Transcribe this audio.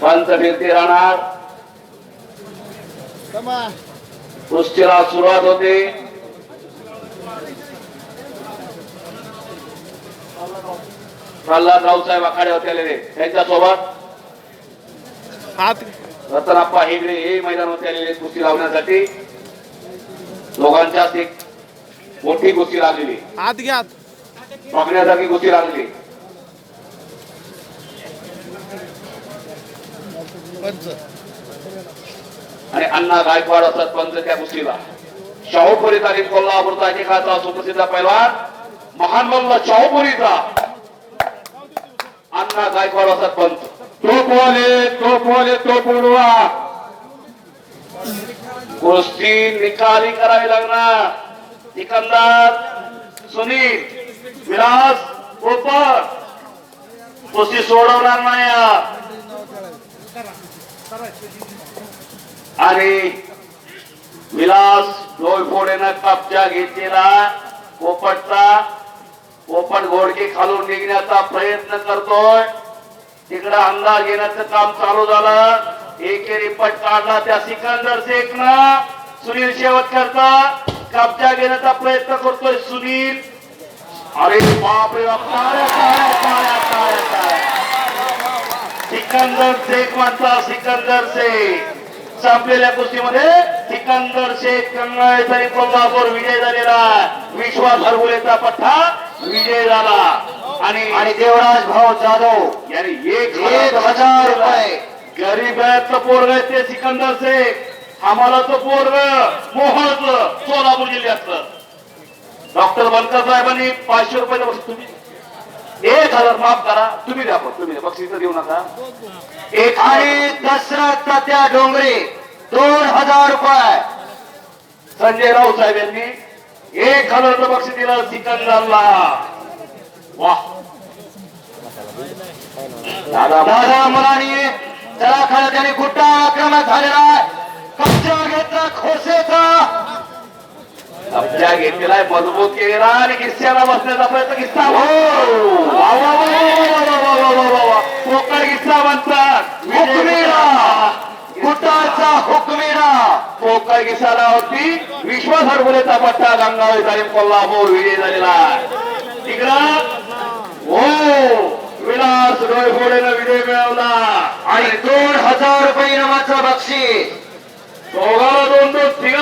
पंच फिरती राहणार. कुस्तीला सुरुवात होते. प्रल्हाद रावसाहेब आखाडे होते. त्यांच्यासोबत हात रतनाप्पा हेगडे हे मैदान होते आलेले कुस्ती लावण्यासाठी. दोघांच्यात एक मोठी कुस्ती लागलेली. हात घ्या. बघण्यासारखी कुस्ती लागलेली. पंच. आणि अण्णा गायकवाड असतात पंच त्या कुस्तीला. शाहूपुरी तारीख कोल्हापूरचा एकेकाचा सुप्रसिद्ध पैलवान. महान मल्ल शाहूपुरीचा. अण्णा गायकवाड असतात पंच. तोपवाले तोपवाले तोप उडवा कुस्ती निकाली करावी लागणार. सिकंदर सुनील विलास कोपर कुस्ती सोडवणार नाही हा. आणि विलास डोळफोडेनं कब्जा घेतलेला पोपटचा पोपट घोडके खालून निघण्याचा प्रयत्न करतोय. तिकडं अंदाज घेण्याचं काम चालू झालं. एकेरी पट काढला त्या सिकंदर शेखनं. सुनील शेवटकरचा कब्जा घेण्याचा प्रयत्न करतोय सुनील. अरे बापरे बाप सिकंदर शेख म्हणता सिकंदर शेख. संपलेल्या कुस्तीमध्ये सिकंदर शेख कोल्हापूर विजय झालेला. विश्वास हरगुलेचा पठ्ठा विजय झाला. आणि आणि देवराज भाऊ जाधव याने एक एक हजार रुपये. गरीबाचं पोरग आहे ते सिकंदर शेख. आम्हाला तो पोरग मोहळचं सोलापूर जिल्ह्यातलं. डॉक्टर बनकर साहेबांनी पाचशे बक्षीस तुम्ही एक हजार माफ करा. तुम्ही द्या पण, तुम्ही बक्षीस देऊ नका. एक आणि दशरथ त्या डोंगरे दोन हजार रुपये. संजय राऊत साहेब यांनी एक हजारचं बक्षीस दिलं सिकंदरला. वा. दादा दादा मुलांनी चला खरं त्याने गुट्टा आक्रमक झालेला आहे. कब्जा घेतलेलाय मजबूत केला आणि किस्स्याला बसण्याचा प्रयत्न किस्सा कोकण किस्सा म्हणतात हुकमीरा कुटाचा हुकमीरा कोकण किस्साला होती विश्व हरबुलेचा पट्टा गंगावे झाले कोल्हापूर विजय झालेला तिकडं हो विलास डोळफोडेनं विजय मिळवला आणि दोन हजार रुपये नावाचं बक्षीस दोघाला दोन दोन तिघा